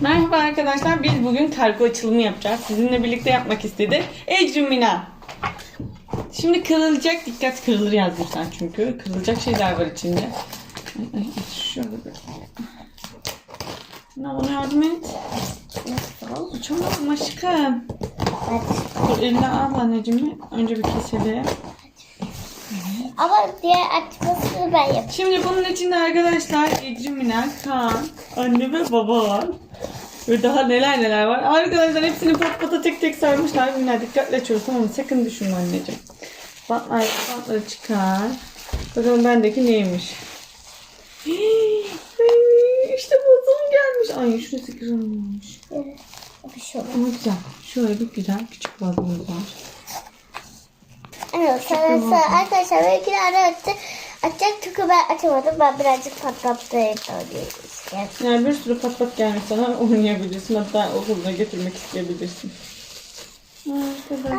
Merhaba arkadaşlar. Biz bugün kargo açılımı yapacağız. Sizinle birlikte yapmak istedi. Ecrin Mina. Şimdi kırılacak. Dikkat kırılır yazmışlar çünkü. Kırılacak şeyler var içinde. Ay, ay, şöyle bir. Bana yardım et. Açamam aşkım. Dur elini al anneciğim. Önce bir keselim. Ama diğer açmasını ben yapayım. Şimdi bunun içinde arkadaşlar Ecrin Mina, Kaan, anne ve baba var. Ve daha neler neler var. Arkadaşlar hepsini pat pata tek tek sarmışlar. Mina dikkatle açıyoruz tamam mı? Sakın düşünme anneciğim. Bantlar, bantları çıkar. Bakalım bendeki neymiş. Hii, işte bozum gelmiş. Ay şurası kırılmış. Bir şey. Ama güzel. Şöyle bir güzel küçük vazomuz var. Evet, sana, arkadaşlar belki de ara açacak, açacak çünkü ben açamadım. Ben birazcık patlattım. Yani bir sürü pat pat gelmiş sana oynayabilirsin. Hatta okuluna götürmek isteyebilirsin. Arkadaşlar.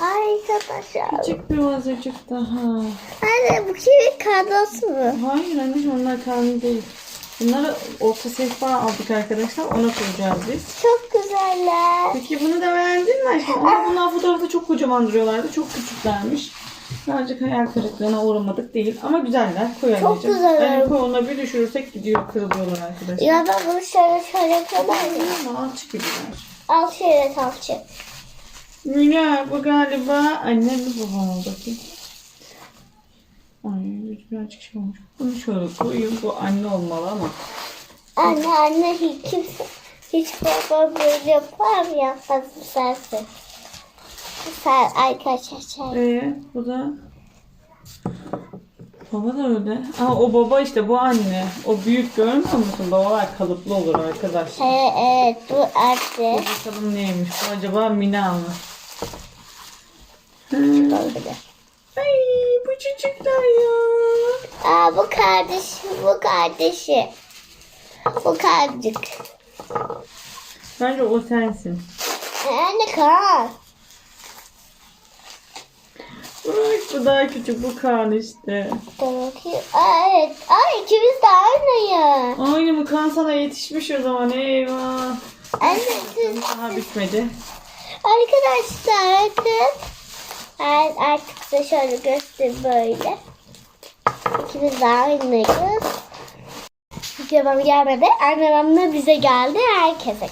Ay arkadaşlar. Küçük bir vazocuk daha. Anne bu kimin kadrosu mu? Hayır anneciğim onlar kanun değil. Bunları orta sehpa aldık arkadaşlar. Ona koyacağız biz. Çok güzeller. Peki bunu da beğendin aşkım? Ama bunlar fotoğrafta çok kocaman duruyorlardı. Çok küçüklermiş. Birazcık hayal kırıklığına uğramadık değil. Ama güzeller. Koy Çok anneciğim. güzeller. Yani koy ona bir düşürürsek gidiyor kırılıyorlar arkadaşlar. Ya ben bunu şöyle şöyle yapıyorum. Ama alçık gibiler. Al şöyle tavçı. Mila bu galiba annem mi babam oldu. Ay birazcık şey olmuş. Bunu şöyle koyayım. Bu anne olmalı ama. Anne anne hiç kimse hiç baba böyle yapar mı yapmaz mı sensin? Sen arkadaşlar. Ee, bu da Baba da öyle. Aa, o baba işte bu anne. O büyük görmüyor musun? Babalar kalıplı olur arkadaşlar. Evet, evet bu anne. Bakalım neymiş? Bu acaba Mina mı? Olabilir. Ay bu çocuklar ya. Aa bu kardeşi, bu kardeşi. Bu kardeşik. Bence o sensin. Anne kar. Bak bu daha küçük bu kan işte. Aa, evet. Ay ikimiz de aynıyız. Aynı bu kan sana yetişmiş o zaman eyvah. Anne siz Daha bitmedi. arkadaşlar. Ben artık size şöyle göstereyim böyle. İkimiz de aynıyız. Babam gelmedi. Annemle bize geldi. Herkese.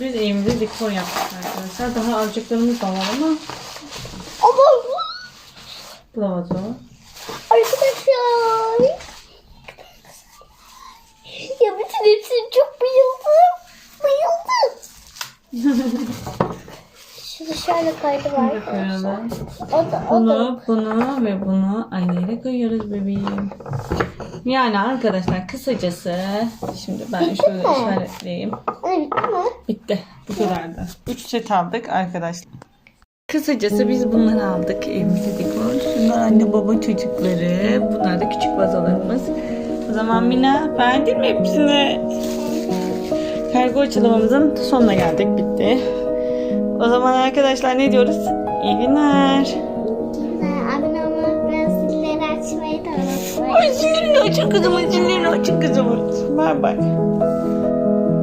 Biz evimize dekor yaptık arkadaşlar. Daha alacaklarımız da var ama Ama bu da vazo. arkadaşlar. Ya bütün hepsini çok bayıldım. Bayıldım. Şunu şöyle koydum arkadaşlar. O da, o da. Bunu, bunu ve bunu aynı yere koyuyoruz bebeğim. Yani arkadaşlar kısacası şimdi ben şöyle mi? işaretleyeyim. Bitti? Bitti. Bu kadardı. 3 set aldık arkadaşlar. Kısacası biz bunları aldık evimize dekor. Şunlar anne baba çocukları. Bunlar da küçük vazolarımız. O zaman Mina beğendin mi hepsini? Kargo açılımımızın sonuna geldik. Bitti. O zaman arkadaşlar ne diyoruz? İyi günler. Ay sinirli açın kızımın sinirli açın kızımın. Bay bay.